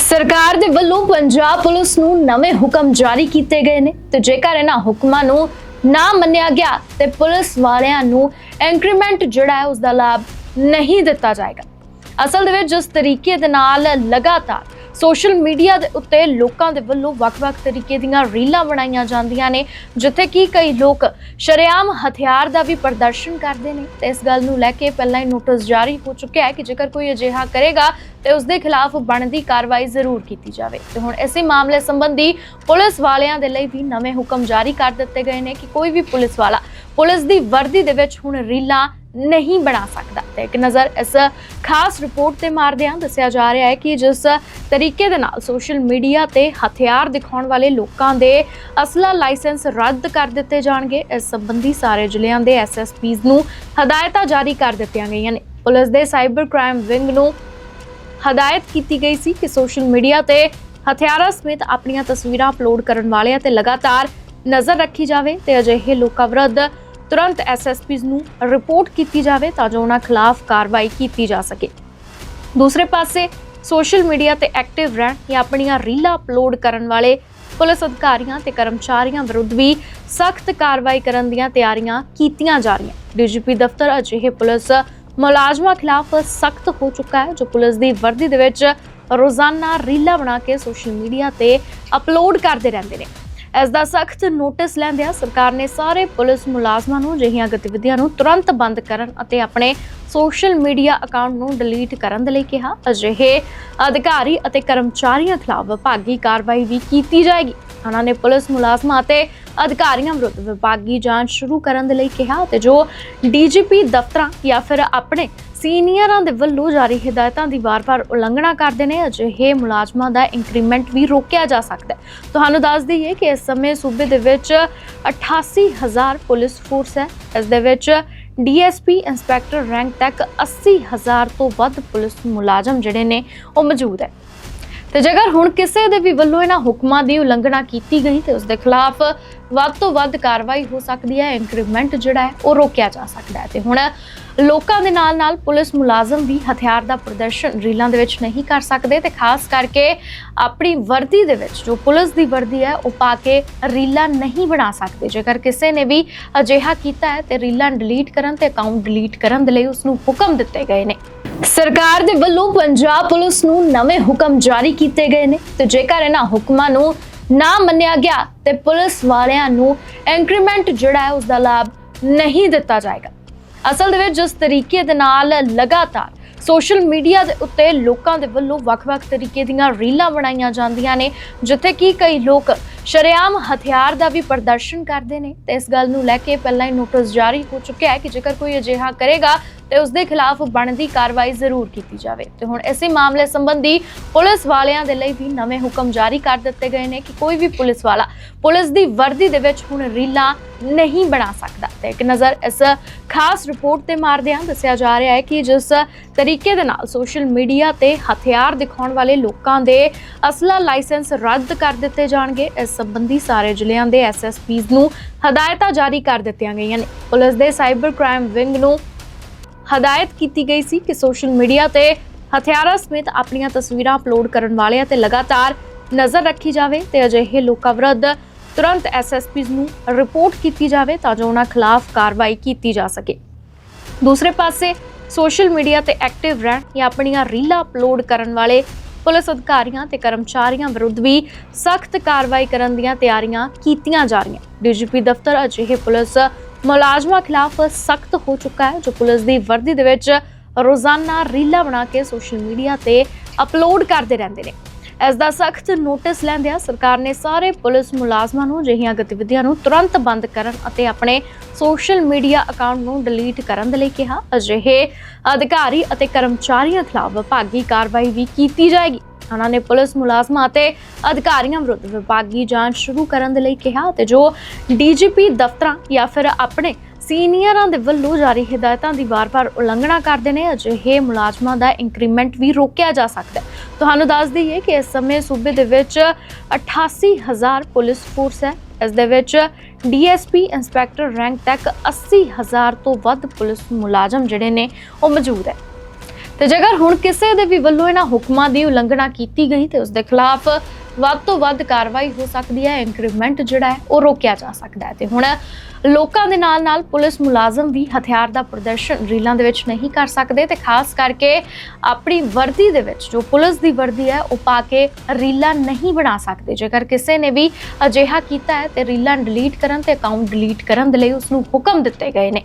ਸਰਕਾਰ ਦੇ ਵੱਲੋਂ ਪੰਜਾਬ ਪੁਲਿਸ ਨੂੰ ਨਵੇਂ ਹੁਕਮ ਜਾਰੀ ਕੀਤੇ ਗਏ ਨੇ ਤੇ ਜੇਕਰ ਇਹਨਾਂ ਹੁਕਮਾਂ ਨੂੰ ਨਾ ਮੰਨਿਆ ਗਿਆ ਤੇ ਪੁਲਿਸ ਵਾਲਿਆਂ ਨੂੰ ਇੰਕਰੀਮੈਂਟ ਜਿਹੜਾ ਹੈ ਉਸ ਦਾ ਲਾਭ ਨਹੀਂ ਦਿੱਤਾ ਜਾਏਗਾ। ਅਸਲ ਦੇ ਵਿੱਚ ਜਿਸ ਤਰੀਕੇ ਦੇ ਨਾਲ ਲਗਾਤਾਰ ਸੋਸ਼ਲ ਮੀਡੀਆ ਦੇ ਉੱਤੇ ਲੋਕਾਂ ਦੇ ਵੱਲੋਂ ਵੱਖ-ਵੱਖ ਤਰੀਕੇ ਦੀਆਂ ਰੀਲਾਂ ਬਣਾਈਆਂ ਜਾਂਦੀਆਂ ਨੇ, ਜਿੱਥੇ ਕਿ ਕਈ ਲੋਕ ਸ਼ਰੇਆਮ ਹਥਿਆਰ ਦਾ ਵੀ ਪ੍ਰਦਰਸ਼ਨ ਕਰਦੇ ਨੇ। ਤੇ ਇਸ ਗੱਲ ਨੂੰ ਲੈ ਕੇ ਪਹਿਲਾਂ ਹੀ ਨੋਟਿਸ ਜਾਰੀ ਹੋ ਚੁੱਕਿਆ ਹੈ ਕਿ ਜੇਕਰ ਕੋਈ ਅਜਿਹਾ ਕਰੇਗਾ, ਤੇ ਉਸ ਦੇ ਖਿਲਾਫ ਬਣਦੀ ਕਾਰਵਾਈ ਜ਼ਰੂਰ ਕੀਤੀ ਜਾਵੇ। ਤੇ ਹੁਣ ਇਸੇ ਮਾਮਲੇ ਸੰਬੰਧੀ ਪੁਲਿਸ ਵਾਲਿਆਂ ਦੇ ਲਈ ਵੀ ਨਵੇਂ ਹੁਕਮ ਜਾਰੀ ਕਰ ਦਿੱਤੇ ਗਏ ਨੇ ਕਿ ਕੋਈ ਵੀ ਪੁਲਿਸ ਵਾਲਾ, ਪੁਲਿਸ ਦੀ ਵਰਦੀ ਦੇ ਵਿੱਚ ਹੁਣ ਰੀਲਾਂ ਨਹੀਂ ਬਣਾ ਸਕਦਾ। ਤੇ ਇੱਕ ਨਜ਼ਰ ਇਸ ਖਾਸ ਰਿਪੋਰਟ ਤੇ ਮਾਰਦੇ ਹਾਂ ਦੱਸਿਆ ਜਾ ਰਿਹਾ ਹੈ ਕਿ ਜਿਸ ਤਰੀਕੇ ਦੇ ਨਾਲ ਸੋਸ਼ਲ ਮੀਡੀਆ ਤੇ ਹਥਿਆਰ ਦਿਖਾਉਣ ਵਾਲੇ ਲੋਕਾਂ ਦੇ ਅਸਲਾ ਲਾਇਸੈਂਸ ਰੱਦ ਕਰ ਦਿੱਤੇ ਜਾਣਗੇ। ਇਸ ਸੰਬੰਧੀ ਸਾਰੇ ਜ਼ਿਲ੍ਹਿਆਂ ਦੇ ਐਸਐਸਪੀਜ਼ ਨੂੰ ਹਦਾਇਤਾਂ ਜਾਰੀ ਕਰ ਦਿੱਤੀਆਂ ਗਈਆਂ ਨੇ। ਪੁਲਿਸ ਦੇ ਸਾਈਬਰ ਕ੍ਰਾਈਮ ਵਿੰਗ ਨੂੰ ਹਦਾਇਤ ਕੀਤੀ ਗਈ ਸੀ ਕਿ ਸੋਸ਼ਲ ਮੀਡੀਆ ਤੇ ਹਥਿਆਰਾਂ ਸਮੇਤ ਆਪਣੀਆਂ ਤਸਵੀਰਾਂ ਅਪਲੋਡ ਕਰਨ ਵਾਲਿਆਂ ਤੇ ਲਗਾਤਾਰ ਨਜ਼ਰ ਰੱਖੀ ਜਾਵੇ ਤੇ ਅਜਿਹੇ ਲੋਕਾਂ ਵਿਰੁੱਧ ਤੁਰੰਤ ਐਸਐਸਪੀਜ਼ ਨੂੰ ਰਿਪੋਰਟ ਕੀਤੀ ਜਾਵੇ ਤਾਂ ਜੋ ਉਹਨਾਂ ਖਿਲਾਫ ਕਾਰਵਾਈ ਕੀਤੀ ਜਾ ਸਕੇ। ਦੂਸਰੇ ਪਾਸੇ ਸੋਸ਼ਲ ਮੀਡੀਆ ਤੇ ਐਕਟਿਵ ਰਹਿਣ ਜਾਂ ਆਪਣੀਆਂ ਰੀਲਾਂ ਅਪਲੋਡ ਕਰਨ ਵਾਲੇ ਪੁਲਿਸ ਅਧਿਕਾਰੀਆਂ ਤੇ ਕਰਮਚਾਰੀਆਂ ਵਿਰੁੱਧ ਵੀ ਸਖਤ ਕਾਰਵਾਈ ਕਰਨ ਦੀਆਂ ਤਿਆਰੀਆਂ ਕੀਤੀਆਂ ਜਾ ਰਹੀਆਂ। ਡੀਜੀਪੀ ਦਫ਼ਤਰ ਅਜਿਹੇ ਪੁਲਿਸ ਮੁਲਾਜ਼ਮਾਂ ਖਿਲਾਫ ਸਖਤ ਹੋ ਚੁੱਕਾ ਹੈ, ਜੋ ਪੁਲਿਸ ਦੀ ਵਰਦੀ ਦੇ ਵਿੱਚ ਰੋਜ਼ਾਨਾ ਰੀਲਾਂ ਬਣਾ ਕੇ ਸੋਸ਼ਲ ਮੀਡੀਆ ਤੇ ਅਪਲੋਡ ਕਰਦੇ ਰਹਿੰਦੇ ਨੇ। ਇਸ ਦਾ ਸਖਤ ਨੋਟਿਸ ਲੈਂਦਿਆਂ ਸਰਕਾਰ ਨੇ ਸਾਰੇ ਪੁਲਿਸ ਮੁਲਾਜ਼ਮਾਂ ਨੂੰ ਅਜਿਹੀਆਂ ਗਤੀਵਿਧੀਆਂ ਨੂੰ ਤੁਰੰਤ ਬੰਦ ਕਰਨ ਅਤੇ ਆਪਣੇ ਸੋਸ਼ਲ ਮੀਡੀਆ ਅਕਾਊਂਟ ਨੂੰ ਡਿਲੀਟ ਕਰਨ ਦੇ ਲਈ ਕਿਹਾ। ਅਜਿਹੇ ਅਧਿਕਾਰੀ ਅਤੇ ਕਰਮਚਾਰੀਆਂ ਖਿਲਾਫ ਵਿਭਾਗੀ ਕਾਰਵਾਈ ਵੀ ਕੀਤੀ ਜਾਏਗੀ। ਉਹਨਾਂ ਨੇ ਪੁਲਿਸ ਮੁਲਾਜ਼ਮਾਂ ਅਤੇ ਅਧਿਕਾਰੀਆਂ ਵਿਰੁੱਧ ਵਿਭਾਗੀ ਜਾਂਚ ਸ਼ੁਰੂ ਕਰਨ ਦੇ ਲਈ ਕਿਹਾ ਤੇ ਜੋ ਡੀਜੀਪੀ ਦਫ਼ਤਰਾਂ ਜਾਂ ਫਿਰ ਆਪਣੇ ਸੀਨੀਅਰਾਂ ਦੇ ਵੱਲੋਂ ਜਾਰੀ ਹਦਾਇਤਾਂ ਦੀ ਵਾਰ-ਵਾਰ ਉਲੰਘਣਾ ਕਰਦੇ ਨੇ, ਅਜਿਹੇ ਮੁਲਾਜ਼ਮਾਂ ਦਾ ਇੰਕਰੀਮੈਂਟ ਵੀ ਰੋਕਿਆ ਜਾ ਸਕਦਾ ਹੈ। ਤੁਹਾਨੂੰ ਦੱਸ ਦਈਏ ਕਿ ਇਸ ਸਮੇਂ ਸੂਬੇ ਦੇ ਵਿੱਚ 88000 ਪੁਲਿਸ ਫੋਰਸ ਹੈ। ਇਸ ਦੇ ਵਿੱਚ ਡੀਐਸਪੀ ਇੰਸਪੈਕਟਰ ਰੈਂਕ ਤੱਕ 80000 ਤੋਂ ਵੱਧ ਪੁਲਿਸ ਮੁਲਾਜ਼ਮ ਜਿਹੜੇ ਨੇ ਉਹ ਮੌਜੂਦ ਹੈ। ਤੇ ਜੇਕਰ ਹੁਣ ਕਿਸੇ ਦੇ ਵੀ ਵੱਲੋਂ ਇਹਨਾਂ ਹੁਕਮਾਂ ਦੀ ਉਲੰਘਣਾ ਕੀਤੀ ਗਈ ਤੇ ਉਸ ਦੇ ਖਿਲਾਫ ਵੱਧ ਤੋਂ ਵੱਧ ਕਾਰਵਾਈ ਹੋ ਸਕਦੀ ਹੈ ਇੰਕਰੀਮੈਂਟ ਜਿਹੜਾ ਹੈ, ਉਹ ਰੋਕਿਆ ਜਾ ਸਕਦਾ ਹੈ। ਤੇ ਹੁਣ ਲੋਕਾਂ ਦੇ ਨਾਲ ਨਾਲ ਪੁਲਿਸ ਮੁਲਾਜ਼ਮ ਵੀ ਹਥਿਆਰ ਦਾ ਪ੍ਰਦਰਸ਼ਨ ਰੀਲਾਂ ਦੇ ਵਿੱਚ ਨਹੀਂ ਕਰ ਸਕਦੇ ਤੇ ਖਾਸ ਕਰਕੇ ਆਪਣੀ ਵਰਦੀ ਦੇ ਵਿੱਚ ਜੋ ਪੁਲਿਸ ਦੀ ਵਰਦੀ ਹੈ, ਉਹ ਪਾ ਕੇ ਰੀਲਾਂ ਨਹੀਂ ਬਣਾ ਸਕਦੇ। ਜੇਕਰ ਕਿਸੇ ਨੇ ਵੀ ਅਜਿਹਾ ਕੀਤਾ ਹੈ ਤੇ ਰੀਲਾਂ ਡਿਲੀਟ ਕਰਨ ਤੇ ਅਕਾਊਂਟ ਡਿਲੀਟ ਕਰਨ ਦੇ ਲਈ ਉਸ ਨੂੰ ਹੁਕਮ ਦਿੱਤੇ ਗਏ ਨੇ। ਸਰਕਾਰ ਦੇ ਵੱਲੋਂ ਪੰਜਾਬ ਪੁਲਿਸ ਨੂੰ ਨਵੇਂ ਹੁਕਮ ਜਾਰੀ ਕੀਤੇ ਗਏ ਨੇ। ਤੇ ਜੇਕਰ ਇਹਨਾਂ ਹੁਕਮਾਂ ਨੂੰ ਨਾ ਮੰਨਿਆ ਗਿਆ, ਤੇ ਪੁਲਿਸ ਵਾਲਿਆਂ ਨੂੰ ਇੰਕਰੀਮੈਂਟ ਜਿਹੜਾ ਹੈ ਉਸ ਦਾ ਲਾਭ ਨਹੀਂ ਦਿੱਤਾ ਜਾਏਗਾ। ਅਸਲ ਦੇ ਵਿੱਚ ਜਿਸ ਤਰੀਕੇ ਦੇ ਨਾਲ ਲਗਾਤਾਰ ਸੋਸ਼ਲ ਮੀਡੀਆ ਦੇ ਉੱਤੇ ਲੋਕਾਂ ਦੇ ਵੱਲੋਂ ਵੱਖ-ਵੱਖ ਤਰੀਕੇ ਦੀਆਂ ਰੀਲਾਂ ਬਣਾਈਆਂ ਜਾਂਦੀਆਂ ਨੇ, ਜਿੱਥੇ ਕਿ ਕਈ ਲੋਕ ਸ਼ਰੇਆਮ ਹਥਿਆਰ ਦਾ ਵੀ ਪ੍ਰਦਰਸ਼ਨ ਕਰਦੇ ਨੇ। ਤੇ ਇਸ ਗੱਲ ਨੂੰ ਲੈ ਕੇ ਪਹਿਲਾਂ ਹੀ ਨੋਟਿਸ ਜਾਰੀ ਹੋ ਚੁੱਕਿਆ ਹੈ ਕਿ ਜੇਕਰ ਕੋਈ ਅਜਿਹਾ ਕਰੇਗਾ ਤੇ ਉਸ ਦੇ ਖਿਲਾਫ ਬਣਦੀ ਕਾਰਵਾਈ ਜ਼ਰੂਰ ਕੀਤੀ ਜਾਵੇ। ਤੇ ਹੁਣ ਇਸੇ ਮਾਮਲੇ ਸੰਬੰਧੀ ਪੁਲਿਸ ਵਾਲਿਆਂ ਦੇ ਲਈ ਵੀ ਨਵੇਂ ਹੁਕਮ ਜਾਰੀ ਕਰ ਦਿੱਤੇ ਗਏ ਨੇ ਕਿ ਕੋਈ ਵੀ ਪੁਲਿਸ ਵਾਲਾ ਪੁਲਿਸ ਦੀ ਵਰਦੀ ਦੇ ਵਿੱਚ ਹੁਣ ਰੀਲਾਂ ਨਹੀਂ ਬਣਾ ਸਕਦਾ। ਤੇ ਇੱਕ ਨਜ਼ਰ ਇਸ ਖਾਸ ਰਿਪੋਰਟ ਤੇ ਮਾਰਦੇ ਹਾਂ ਦੱਸਿਆ ਜਾ ਰਿਹਾ ਹੈ ਕਿ ਜਿਸ ਤਰੀਕੇ ਦੇ ਨਾਲ ਸੋਸ਼ਲ ਮੀਡੀਆ ਤੇ ਹਥਿਆਰ ਦਿਖਾਉਣ ਵਾਲੇ ਲੋਕਾਂ ਦੇ ਅਸਲਾ ਲਾਇਸੈਂਸ ਰੱਦ ਕਰ ਦਿੱਤੇ ਜਾਣਗੇ। ਇਸ ਸੰਬੰਧੀ ਸਾਰੇ ਜ਼ਿਲ੍ਹਿਆਂ ਦੇ ਐਸਐਸਪੀਜ਼ ਨੂੰ ਹਦਾਇਤਾਂ ਜਾਰੀ ਕਰ ਦਿੱਤੀਆਂ ਗਈਆਂ ਨੇ। ਪੁਲਿਸ ਦੇ ਸਾਈਬਰ ਕ੍ਰਾਈਮ ਵਿੰਗ ਨੂੰ ਹਦਾਇਤ ਕੀਤੀ ਗਈ ਸੀ ਕਿ ਸੋਸ਼ਲ ਮੀਡੀਆ ਤੇ ਹਥਿਆਰਾਂ ਸਮੇਤ ਆਪਣੀਆਂ ਤਸਵੀਰਾਂ ਅਪਲੋਡ ਕਰਨ ਵਾਲਿਆਂ ਤੇ ਲਗਾਤਾਰ ਨਜ਼ਰ ਰੱਖੀ ਜਾਵੇ ਤੇ ਅਜਿਹੇ ਲੋਕਾਂ ਵਿਰੁੱਧ ਤੁਰੰਤ ਐਸਐਸਪੀਜ਼ ਨੂੰ ਰਿਪੋਰਟ ਕੀਤੀ ਜਾਵੇ ਤਾਂ ਜੋ ਉਹਨਾਂ ਖਿਲਾਫ ਕਾਰਵਾਈ ਕੀਤੀ ਜਾ ਸਕੇ। ਦੂਸਰੇ ਪਾਸੇ, ਸੋਸ਼ਲ ਮੀਡੀਆ ਤੇ ਐਕਟਿਵ ਰਹਿਣ ਜਾਂ ਆਪਣੀਆਂ ਰੀਲਾਂ ਅਪਲੋਡ ਕਰਨ ਵਾਲੇ ਪੁਲਿਸ ਅਧਿਕਾਰੀਆਂ ਤੇ ਕਰਮਚਾਰੀਆਂ ਵਿਰੁੱਧ ਵੀ ਸਖਤ ਕਾਰਵਾਈ ਕਰਨ ਦੀਆਂ ਤਿਆਰੀਆਂ ਕੀਤੀਆਂ ਜਾ ਰਹੀਆਂ। ਡੀਜੀਪੀ ਦਫ਼ਤਰ ਅਜਿਹੇ ਪੁਲਿਸ ਮੁਲਾਜ਼ਮਾਂ ਖਿਲਾਫ ਸਖਤ ਹੋ ਚੁੱਕਾ ਹੈ, ਜੋ ਪੁਲਿਸ ਦੀ ਵਰਦੀ ਦੇ ਵਿੱਚ ਰੋਜ਼ਾਨਾ ਰੀਲਾਂ ਬਣਾ ਕੇ ਸੋਸ਼ਲ ਮੀਡੀਆ ਤੇ ਅਪਲੋਡ ਕਰਦੇ ਰਹਿੰਦੇ ਨੇ। ਇਸ ਦਾ ਸਖਤ ਨੋਟਿਸ ਲੈਂਦਿਆਂ ਸਰਕਾਰ ਨੇ ਸਾਰੇ ਪੁਲਿਸ ਮੁਲਾਜ਼ਮਾਂ ਨੂੰ ਅਜਿਹੀਆਂ ਗਤੀਵਿਧੀਆਂ ਨੂੰ ਤੁਰੰਤ ਬੰਦ ਕਰਨ ਅਤੇ ਆਪਣੇ ਸੋਸ਼ਲ ਮੀਡੀਆ ਅਕਾਊਂਟ ਨੂੰ ਡਿਲੀਟ ਕਰਨ ਦੇ ਲਈ ਕਿਹਾ। ਅਜਿਹੇ ਅਧਿਕਾਰੀ ਅਤੇ ਕਰਮਚਾਰੀਆਂ ਖਿਲਾਫ ਵਿਭਾਗੀ ਕਾਰਵਾਈ ਵੀ ਕੀਤੀ ਜਾਏਗੀ। ਉਹਨਾਂ ਨੇ ਪੁਲਿਸ ਮੁਲਾਜ਼ਮਾਂ ਅਤੇ ਅਧਿਕਾਰੀਆਂ ਵਿਰੁੱਧ ਵਿਭਾਗੀ ਜਾਂਚ ਸ਼ੁਰੂ ਕਰਨ ਦੇ ਲਈ ਕਿਹਾ ਤੇ ਜੋ ਡੀਜੀਪੀ ਦਫ਼ਤਰਾਂ ਜਾਂ ਫਿਰ ਆਪਣੇ ਸੀਨੀਅਰਾਂ ਦੇ ਵੱਲੋਂ ਜਾਰੀ ਹਦਾਇਤਾਂ ਦੀ ਵਾਰ-ਵਾਰ ਉਲੰਘਣਾ ਕਰਦੇ ਨੇ, ਅਜਿਹੇ ਮੁਲਾਜ਼ਮਾਂ ਦਾ ਇੰਕਰੀਮੈਂਟ ਵੀ ਰੋਕਿਆ ਜਾ ਸਕਦਾ ਹੈ। ਤੁਹਾਨੂੰ ਦੱਸ ਦਈਏ ਕਿ ਇਸ ਸਮੇਂ ਸੂਬੇ ਦੇ ਵਿੱਚ 88000 ਪੁਲਿਸ ਫੋਰਸ ਹੈ। ਇਸ ਦੇ ਵਿੱਚ ਡੀਐਸਪੀ ਇੰਸਪੈਕਟਰ ਰੈਂਕ ਤੱਕ 80000 ਤੋਂ ਵੱਧ ਪੁਲਿਸ ਮੁਲਾਜ਼ਮ ਜਿਹੜੇ ਨੇ ਉਹ ਮੌਜੂਦ ਹੈ। ਤੇ ਜੇਕਰ ਹੁਣ ਕਿਸੇ ਦੇ ਵੀ ਵੱਲੋਂ ਇਹਨਾਂ ਹੁਕਮਾਂ ਦੀ ਉਲੰਘਣਾ ਕੀਤੀ ਗਈ, ਤੇ ਉਸ ਦੇ ਖਿਲਾਫ ਵੱਧ ਤੋਂ ਵੱਧ ਕਾਰਵਾਈ ਹੋ ਸਕਦੀ ਹੈ ਇੰਕਰੀਮੈਂਟ ਜਿਹੜਾ ਹੈ, ਉਹ ਰੋਕਿਆ ਜਾ ਸਕਦਾ ਹੈ। ਤੇ ਹੁਣ ਲੋਕਾਂ ਦੇ ਨਾਲ ਨਾਲ ਪੁਲਿਸ ਮੁਲਾਜ਼ਮ ਵੀ ਹਥਿਆਰ ਦਾ ਪ੍ਰਦਰਸ਼ਨ ਰੀਲਾਂ ਦੇ ਵਿੱਚ ਨਹੀਂ ਕਰ ਸਕਦੇ ਤੇ ਖਾਸ ਕਰਕੇ ਆਪਣੀ ਵਰਦੀ ਦੇ ਵਿੱਚ ਜੋ ਪੁਲਿਸ ਦੀ ਵਰਦੀ ਹੈ, ਉਹ ਪਾ ਕੇ ਰੀਲਾਂ ਨਹੀਂ ਬਣਾ ਸਕਦੇ। ਜੇਕਰ ਕਿਸੇ ਨੇ ਵੀ ਅਜਿਹਾ ਕੀਤਾ ਹੈ, ਤੇ ਰੀਲਾਂ ਡਿਲੀਟ ਕਰਨ ਤੇ ਅਕਾਊਂਟ ਡਿਲੀਟ ਕਰਨ ਦੇ ਲਈ ਉਸ ਨੂੰ ਹੁਕਮ ਦਿੱਤੇ ਗਏ ਨੇ।